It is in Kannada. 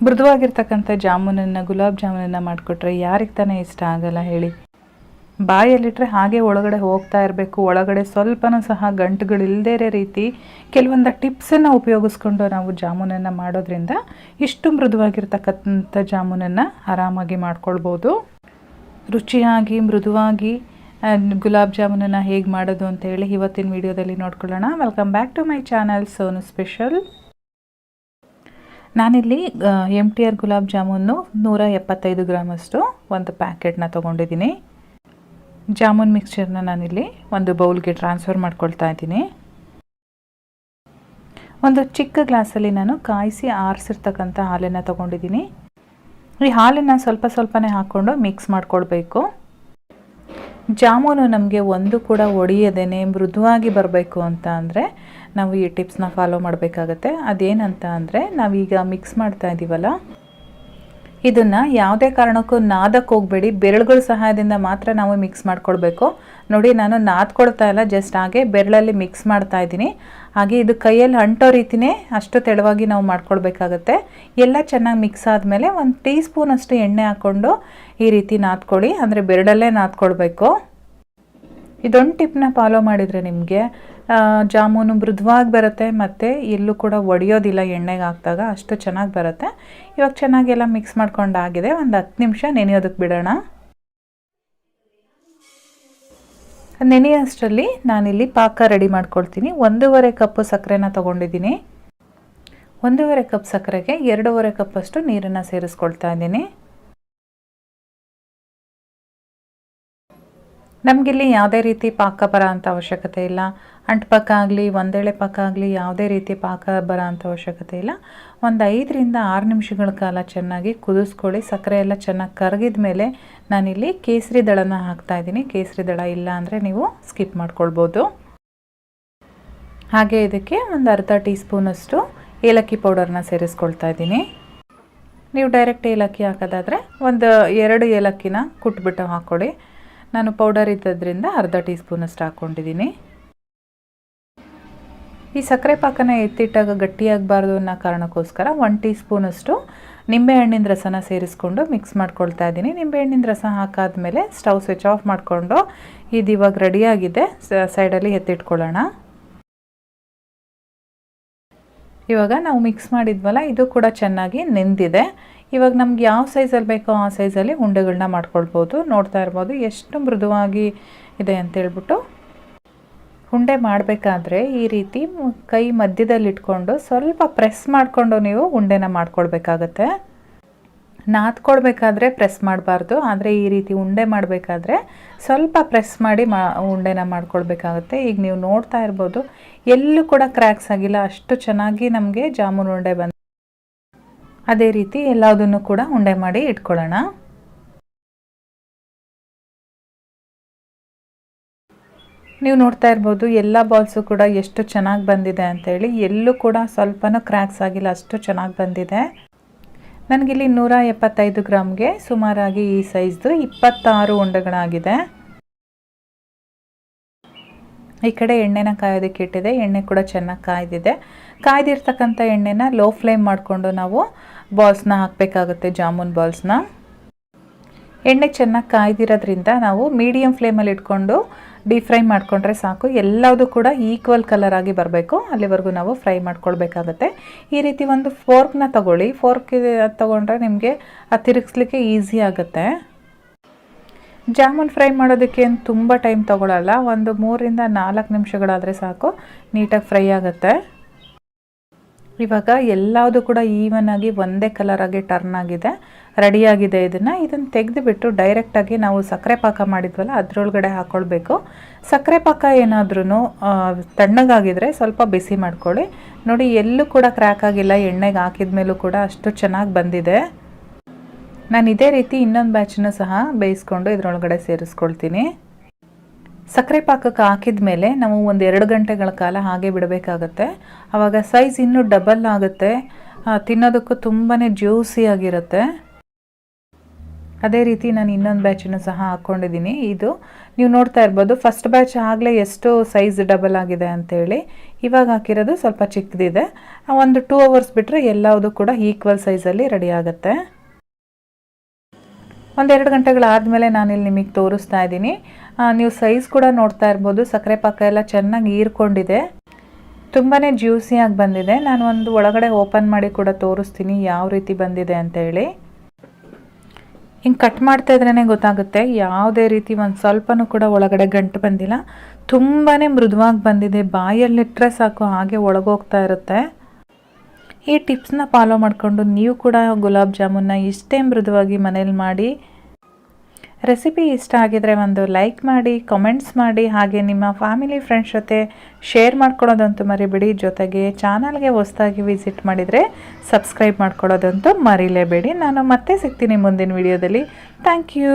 ಮೃದುವಾಗಿರ್ತಕ್ಕಂಥ ಜಾಮೂನನ್ನು, ಗುಲಾಬ್ ಜಾಮೂನನ್ನು ಮಾಡಿಕೊಟ್ರೆ ಯಾರಿಗೆ ತಾನೇ ಇಷ್ಟ ಆಗಲ್ಲ ಹೇಳಿ. ಬಾಯಲ್ಲಿಟ್ಟರೆ ಹಾಗೆ ಒಳಗಡೆ ಹೋಗ್ತಾ ಇರಬೇಕು. ಒಳಗಡೆ ಸ್ವಲ್ಪನೂ ಸಹ ಗಂಟುಗಳಿಲ್ಲದೇ ಇರೋ ರೀತಿ ಕೆಲವೊಂದು ಟಿಪ್ಸನ್ನು ಉಪಯೋಗಿಸ್ಕೊಂಡು ನಾವು ಜಾಮೂನನ್ನು ಮಾಡೋದ್ರಿಂದ ಇಷ್ಟು ಮೃದುವಾಗಿರ್ತಕ್ಕಂಥ ಜಾಮೂನನ್ನು ಆರಾಮಾಗಿ ಮಾಡ್ಕೊಳ್ಬೋದು. ರುಚಿಯಾಗಿ, ಮೃದುವಾಗಿ ಗುಲಾಬ್ ಜಾಮೂನನ್ನು ಹೇಗೆ ಮಾಡೋದು ಅಂತ ಹೇಳಿ ಇವತ್ತಿನ ವಿಡಿಯೋದಲ್ಲಿ ನೋಡ್ಕೊಳ್ಳೋಣ. Welcome back to my channel Sonu special ನಾನಿಲ್ಲಿ M T R gulab jamun ನೂರ ಎಪ್ಪತ್ತೈದು ಗ್ರಾಮಷ್ಟು ಒಂದು ಪ್ಯಾಕೆಟ್ನ ತೊಗೊಂಡಿದ್ದೀನಿ. ಜಾಮೂನ್ ಮಿಕ್ಸ್ಚರ್ನ ನಾನಿಲ್ಲಿ ಒಂದು ಬೌಲ್ಗೆ ಟ್ರಾನ್ಸ್ಫರ್ ಮಾಡ್ಕೊಳ್ತಾ ಇದ್ದೀನಿ. ಒಂದು ಚಿಕ್ಕ ಗ್ಲಾಸಲ್ಲಿ ನಾನು ಕಾಯಿಸಿ ಆರಿಸಿರ್ತಕ್ಕಂಥ ಹಾಲನ್ನು ತೊಗೊಂಡಿದ್ದೀನಿ. ಈ ಹಾಲನ್ನು ಸ್ವಲ್ಪ ಸ್ವಲ್ಪನೇ ಹಾಕ್ಕೊಂಡು ಮಿಕ್ಸ್ ಮಾಡ್ಕೊಳ್ಬೇಕು. ಜಾಮೂನು ನಮಗೆ ಒಂದು ಕೂಡ ಒಡೆಯದೇನೆ, ಮೃದುವಾಗಿ ಬರಬೇಕು ಅಂತ ಅಂದರೆ ನಾವು ಈ ಟಿಪ್ಸ್ನ ಫಾಲೋ ಮಾಡಬೇಕಾಗತ್ತೆ. ಅದೇನಂತ ಅಂದರೆ ನಾವೀಗ ಮಿಕ್ಸ್ ಮಾಡ್ತಾ ಇದ್ದೀವಲ್ಲ ಇದನ್ನು ಯಾವುದೇ ಕಾರಣಕ್ಕೂ ನಾದಕ್ಕೆ ಹೋಗಬೇಡಿ. ಬೆರಳುಗಳ ಸಹಾಯದಿಂದ ಮಾತ್ರ ನಾವು ಮಿಕ್ಸ್ ಮಾಡ್ಕೊಳ್ಬೇಕು. ನೋಡಿ, ನಾನು ನಾದ್ಕೊಳ್ತಾ ಇಲ್ಲ ಜಸ್ಟ್ ಹಾಗೆ ಬೆರಳಲ್ಲಿ ಮಿಕ್ಸ್ ಮಾಡ್ತಾ ಇದ್ದೀನಿ. ಹಾಗೆ ಇದು ಕೈಯಲ್ಲಿ ಅಂಟೋ ರೀತಿನೇ ಅಷ್ಟು ತೆಳುವಾಗಿ ನಾವು ಮಾಡ್ಕೊಳ್ಬೇಕಾಗತ್ತೆ. ಎಲ್ಲ ಚೆನ್ನಾಗಿ ಮಿಕ್ಸ್ ಆದಮೇಲೆ ಒಂದು ಟೀ ಸ್ಪೂನಷ್ಟು ಎಣ್ಣೆ ಹಾಕ್ಕೊಂಡು ಈ ರೀತಿ ನಾದ್ಕೊಳ್ಳಿ. ಅಂದರೆ ಬೆರಳಲ್ಲೇ ನಾದ್ಕೊಳ್ಬೇಕು. ಇದೊಂದು ಟಿಪ್ನ ಫಾಲೋ ಮಾಡಿದರೆ ನಿಮಗೆ ಜಾಮೂನು ಮೃದುವಾಗಿ ಬರುತ್ತೆ, ಮತ್ತು ಎಲ್ಲೂ ಕೂಡ ಒಡೆಯೋದಿಲ್ಲ ಎಣ್ಣೆಗೆ ಹಾಕಿದಾಗ ಅಷ್ಟು ಚೆನ್ನಾಗಿ ಬರುತ್ತೆ. ಇವಾಗ ಚೆನ್ನಾಗೆಲ್ಲ ಮಿಕ್ಸ್ ಮಾಡ್ಕೊಂಡಾಗಿದೆ ಒಂದು ಹತ್ತು ನಿಮಿಷ ನೆನೆಯೋದಕ್ಕೆ ಬಿಡೋಣ. ನೆನೆಯೋಷ್ಟರಲ್ಲಿ ನಾನಿಲ್ಲಿ ಪಾಕ ರೆಡಿ ಮಾಡ್ಕೊಳ್ತೀನಿ. ಒಂದೂವರೆ ಕಪ್ಪು ಸಕ್ಕರೆನ ತೊಗೊಂಡಿದ್ದೀನಿ. ಒಂದೂವರೆ ಕಪ್ ಸಕ್ಕರೆಗೆ ಎರಡೂವರೆ ಕಪ್ಪಷ್ಟು ನೀರನ್ನು ಸೇರಿಸ್ಕೊಳ್ತಾ ಇದ್ದೀನಿ. ನಮಗಿಲ್ಲಿ ಯಾವುದೇ ರೀತಿ ಪಾಕ ಬರ ಅಂತ ಅವಶ್ಯಕತೆ ಇಲ್ಲ. ಅಂಟು ಪಾಕ ಆಗಲಿ, ಒಂದೇಳೆ ಪಕ್ಕ ಆಗಲಿ, ಯಾವುದೇ ರೀತಿ ಪಾಕ ಬರ ಅಂತ ಅವಶ್ಯಕತೆ ಇಲ್ಲ. ಒಂದು ಐದರಿಂದ ಆರು ನಿಮಿಷಗಳ ಕಾಲ ಚೆನ್ನಾಗಿ ಕುದಿಸ್ಕೊಳ್ಳಿ. ಸಕ್ಕರೆ ಎಲ್ಲ ಚೆನ್ನಾಗಿ ಕರಗಿದ ಮೇಲೆ ನಾನಿಲ್ಲಿ ಕೇಸರಿ ದಳನ ಹಾಕ್ತಾಯಿದ್ದೀನಿ ಕೇಸರಿ ದಳ ಇಲ್ಲ ಅಂದರೆ ನೀವು ಸ್ಕಿಪ್ ಮಾಡ್ಕೊಳ್ಬೋದು. ಹಾಗೆ ಇದಕ್ಕೆ ಒಂದು ಅರ್ಧ ಟೀ ಸ್ಪೂನಷ್ಟು ಏಲಕ್ಕಿ ಪೌಡರ್ನ ಸೇರಿಸ್ಕೊಳ್ತಾ ಇದ್ದೀನಿ. ನೀವು ಡೈರೆಕ್ಟ್ ಏಲಕ್ಕಿ ಹಾಕೋದಾದರೆ ಒಂದು ಎರಡು ಏಲಕ್ಕಿನ ಕುಟ್ಬಿಟ್ಟು ಹಾಕ್ಕೊಡಿ ನಾನು ಪೌಡರ್ ಇದ್ದದ್ರಿಂದ ಅರ್ಧ ಟೀ ಸ್ಪೂನಷ್ಟು ಹಾಕ್ಕೊಂಡಿದ್ದೀನಿ. ಈ ಸಕ್ಕರೆ ಪಾಕನ ಎತ್ತಿಟ್ಟಾಗ ಗಟ್ಟಿಯಾಗಬಾರ್ದು ಅನ್ನೋ ಕಾರಣಕ್ಕೋಸ್ಕರ ಒನ್ ಟೀ ಸ್ಪೂನಷ್ಟು ನಿಂಬೆಹಣ್ಣಿನ ರಸನ ಸೇರಿಸ್ಕೊಂಡು ಮಿಕ್ಸ್ ಮಾಡ್ಕೊಳ್ತಾ ಇದ್ದೀನಿ. ನಿಂಬೆಹಣ್ಣಿನ ರಸ ಹಾಕಾದ್ಮೇಲೆ ಸ್ಟವ್ ಸ್ವಿಚ್ ಆಫ್ ಮಾಡಿಕೊಂಡು ಇದು ಇವಾಗ ರೆಡಿಯಾಗಿದೆ. ಸೈಡಲ್ಲಿ ಎತ್ತಿಟ್ಕೊಳ್ಳೋಣ. ಇವಾಗ ನಾವು ಮಿಕ್ಸ್ ಮಾಡಿದ್ವಲ್ಲ, ಇದು ಕೂಡ ಚೆನ್ನಾಗಿ ನೆಂದಿದೆ. ಇವಾಗ ನಮ್ಗೆ ಯಾವ ಸೈಜಲ್ಲಿ ಬೇಕೋ ಆ ಸೈಜಲ್ಲಿ ಉಂಡೆಗಳನ್ನ ಮಾಡ್ಕೊಳ್ಬೋದು. ನೋಡ್ತಾ ಇರ್ಬೋದು. ಎಷ್ಟು ಮೃದುವಾಗಿ ಇದೆ ಅಂತೇಳ್ಬಿಟ್ಟು ಉಂಡೆ ಮಾಡಬೇಕಾದ್ರೆ ಈ ರೀತಿ ಕೈ ಮಧ್ಯದಲ್ಲಿ ಇಟ್ಕೊಂಡು ಸ್ವಲ್ಪ ಪ್ರೆಸ್ ಮಾಡಿಕೊಂಡು ನೀವು ಉಂಡೆನ ಮಾಡ್ಕೊಳ್ಬೇಕಾಗತ್ತೆ. ನಾದ್ಕೊಳ್ಬೇಕಾದ್ರೆ ಪ್ರೆಸ್ ಮಾಡಬಾರ್ದು. ಆದರೆ ಈ ರೀತಿ ಉಂಡೆ ಮಾಡಬೇಕಾದ್ರೆ ಸ್ವಲ್ಪ ಪ್ರೆಸ್ ಮಾಡಿ ಮಾ, ಉಂಡೆನ ಮಾಡ್ಕೊಳ್ಬೇಕಾಗುತ್ತೆ. ಈಗ ನೀವು ನೋಡ್ತಾ ಇರ್ಬೋದು. ಎಲ್ಲೂ ಕೂಡ ಕ್ರ್ಯಾಕ್ಸ್ ಆಗಿಲ್ಲ. ಅಷ್ಟು ಚೆನ್ನಾಗಿ ನಮಗೆ ಜಾಮೂನ್ ಉಂಡೆ ಬಂದ ಅದೇ ರೀತಿ ಎಲ್ಲದನ್ನು ಕೂಡ ಉಂಡೆ ಮಾಡಿ ಇಟ್ಕೊಳ್ಳೋಣ. ನೀವು ನೋಡ್ತಾ ಇರ್ಬೋದು ಎಲ್ಲ ಬಾಲ್ಸು ಕೂಡ ಎಷ್ಟು ಚೆನ್ನಾಗಿ ಬಂದಿದೆ ಅಂತೇಳಿ. ಎಲ್ಲೂ ಕೂಡ ಸ್ವಲ್ಪನೂ ಕ್ರ್ಯಾಕ್ಸ್ ಆಗಿಲ್ಲ, ಅಷ್ಟು ಚೆನ್ನಾಗಿ ಬಂದಿದೆ. ನನಗಿಲ್ಲಿ ನೂರ ಎಪ್ಪತ್ತೈದು ಗ್ರಾಮ್ಗೆ ಸುಮಾರಾಗಿ ಈ ಸೈಜ್ದು ಇಪ್ಪತ್ತಾರು ಉಂಡೆಗಳಾಗಿದೆ. ಈ ಕಡೆ ಎಣ್ಣೆನ ಕಾಯೋದಕ್ಕೆ ಇಟ್ಟಿದೆ. ಎಣ್ಣೆ ಕೂಡ ಚೆನ್ನಾಗಿ ಕಾಯ್ದಿದೆ. ಕಾಯ್ದಿರ್ತಕ್ಕಂಥ ಎಣ್ಣೆನ ಲೋ ಫ್ಲೇಮ್ ಮಾಡಿಕೊಂಡು ನಾವು ಬಾಲ್ಸ್ನ ಹಾಕಬೇಕಾಗುತ್ತೆ, ಜಾಮೂನ್ ಬಾಲ್ಸ್ನ. ಎಣ್ಣೆ ಚೆನ್ನಾಗಿ ಕಾಯ್ದಿರೋದ್ರಿಂದ ನಾವು ಮೀಡಿಯಮ್ ಫ್ಲೇಮಲ್ಲಿ ಇಟ್ಕೊಂಡು ಡೀಪ್ ಫ್ರೈ ಮಾಡಿಕೊಂಡ್ರೆ ಸಾಕು. ಎಲ್ಲದೂ ಕೂಡ ಈಕ್ವಲ್ ಕಲರ್ ಆಗಿ ಬರಬೇಕು. ಅಲ್ಲಿವರೆಗೂ ನಾವು ಫ್ರೈ ಮಾಡ್ಕೊಳ್ಬೇಕಾಗತ್ತೆ. ಈ ರೀತಿ ಒಂದು ಫೋರ್ಕ್ನ ತಗೊಳ್ಳಿ. ಫೋರ್ಕ್ ತಗೊಂಡ್ರೆ ನಿಮಗೆ ಅದು ತಿರುಗಿಸ್ಲಿಕ್ಕೆ ಈಸಿ ಆಗುತ್ತೆ. ಜಾಮೂನ್ ಫ್ರೈ ಮಾಡೋದಕ್ಕೆ ಏನು ತುಂಬ ಟೈಮ್ ತಗೊಳ್ಳಲ್ಲ ಒಂದು ಮೂರಿಂದ ನಾಲ್ಕು ನಿಮಿಷಗಳಾದರೆ ಸಾಕು, ನೀಟಾಗಿ ಫ್ರೈ ಆಗುತ್ತೆ. ಇವಾಗ ಎಲ್ಲದೂ ಕೂಡ ಈವನ್ ಆಗಿ ಒಂದೇ ಕಲರಾಗಿ ಟರ್ನ್ ಆಗಿದೆ ರೆಡಿಯಾಗಿದೆ ಇದನ್ನು. ಇದನ್ನು ತೆಗೆದುಬಿಟ್ಟು ಡೈರೆಕ್ಟಾಗಿ ನಾವು ಸಕ್ಕರೆ ಪಾಕ ಮಾಡಿದ್ವಲ್ಲ, ಅದರೊಳಗಡೆ ಹಾಕ್ಕೊಳ್ಬೇಕು ಸಕ್ಕರೆ ಪಾಕ ಏನಾದ್ರೂ ತಣ್ಣಗಾಗಿದ್ರೆ ಸ್ವಲ್ಪ ಬಿಸಿ ಮಾಡ್ಕೊಳ್ಳಿ. ನೋಡಿ, ಎಲ್ಲೂ ಕೂಡ ಕ್ರ್ಯಾಕ್ ಆಗಿಲ್ಲ, ಎಣ್ಣೆಗೆ ಹಾಕಿದ ಮೇಲೂ ಕೂಡ ಅಷ್ಟು ಚೆನ್ನಾಗಿ ಬಂದಿದೆ. ನಾನು ಇದೇ ರೀತಿ ಇನ್ನೊಂದು ಬ್ಯಾಚನ್ನು ಸಹ ಬೇಯಿಸ್ಕೊಂಡು ಇದರೊಳಗಡೆ ಸೇರಿಸ್ಕೊಳ್ತೀನಿ. ಸಕ್ಕರೆ ಪಾಕಕ್ಕೆ ಹಾಕಿದ ಮೇಲೆ ನಾವು ಒಂದು ಎರಡು ಗಂಟೆಗಳ ಕಾಲ ಹಾಗೆ ಬಿಡಬೇಕಾಗತ್ತೆ. ಆವಾಗ ಸೈಜ್ ಇನ್ನೂ ಡಬಲ್ ಆಗುತ್ತೆ. ತಿನ್ನೋದಕ್ಕೂ ತುಂಬಾ ಜ್ಯೂಸಿ ಆಗಿರುತ್ತೆ. ಅದೇ ರೀತಿ ನಾನು ಇನ್ನೊಂದು ಬ್ಯಾಚನ್ನು ಸಹ ಹಾಕ್ಕೊಂಡಿದ್ದೀನಿ. ಇದು ನೀವು ನೋಡ್ತಾ ಇರ್ಬೋದು, ಫಸ್ಟ್ ಬ್ಯಾಚ್ ಆಗಲೇ ಎಷ್ಟು ಸೈಜ್ ಡಬಲ್ ಆಗಿದೆ ಅಂತೇಳಿ. ಇವಾಗ ಹಾಕಿರೋದು ಸ್ವಲ್ಪ ಚಿಕ್ಕದಿದೆ. ಒಂದು ಟೂ ಅವರ್ಸ್ ಬಿಟ್ಟರೆ ಎಲ್ಲವುದು ಕೂಡ ಈಕ್ವಲ್ ಸೈಜಲ್ಲಿ ರೆಡಿ ಆಗುತ್ತೆ. ಒಂದೆರಡು ಗಂಟೆಗಳಾದಮೇಲೆ ನಾನು ಇಲ್ಲಿ ನಿಮಗೆ ತೋರಿಸ್ತಾ ಇದ್ದೀನಿ. ನೀವು ಸೈಜ್ ಕೂಡ ನೋಡ್ತಾ ಇರ್ಬೋದು, ಸಕ್ಕರೆ ಪಾಕ ಎಲ್ಲ ಚೆನ್ನಾಗಿ ಹೀರ್ಕೊಂಡಿದೆ. ತುಂಬಾ ಜ್ಯೂಸಿಯಾಗಿ ಬಂದಿದೆ. ನಾನು ಒಂದು ಒಳಗಡೆ ಓಪನ್ ಮಾಡಿ ಕೂಡ ತೋರಿಸ್ತೀನಿ ಯಾವ ರೀತಿ ಬಂದಿದೆ ಅಂತೇಳಿ ಹಿಂಗೆ ಕಟ್ ಮಾಡ್ತಾ ಇದ್ರೇ ಗೊತ್ತಾಗುತ್ತೆ, ಯಾವುದೇ ರೀತಿ ಒಂದು ಸ್ವಲ್ಪನೂ ಕೂಡ ಒಳಗಡೆ ಗಂಟು ಬಂದಿಲ್ಲ. ತುಂಬಾ ಮೃದುವಾಗಿ ಬಂದಿದೆ ಬಾಯಲ್ಲಿಟ್ಟರೆ ಸಾಕು, ಹಾಗೆ ಒಳಗೋಗ್ತಾ ಇರುತ್ತೆ. ಈ ಟಿಪ್ಸ್ನ ಫಾಲೋ ಮಾಡಿಕೊಂಡು ನೀವು ಕೂಡ ಗುಲಾಬ್ ಜಾಮೂನ್ನ ಇಷ್ಟೇ ಮೃದುವಾಗಿ ಮನೇಲಿ ಮಾಡಿ ರೆಸಿಪಿ ಇಷ್ಟ ಆಗಿದರೆ ಒಂದು ಲೈಕ್ ಮಾಡಿ ಕಮೆಂಟ್ಸ್ ಮಾಡಿ, ಹಾಗೆ ನಿಮ್ಮ ಫ್ಯಾಮಿಲಿ ಫ್ರೆಂಡ್ಸ್ ಜೊತೆ ಶೇರ್ ಮಾಡ್ಕೊಳ್ಳೋದಂತೂ ಮರಿಬೇಡಿ. ಜೊತೆಗೆ ಚಾನಲ್ಗೆ ಹೊಸದಾಗಿ ವಿಸಿಟ್ ಮಾಡಿದರೆ ಸಬ್ಸ್ಕ್ರೈಬ್ ಮಾಡ್ಕೊಳ್ಳೋದಂತೂ ಮರಿಲೇಬೇಡಿ. ನಾನು ಮತ್ತೆ ಸಿಗ್ತೀನಿ ಮುಂದಿನ ವಿಡಿಯೋದಲ್ಲಿ ಥ್ಯಾಂಕ್ ಯು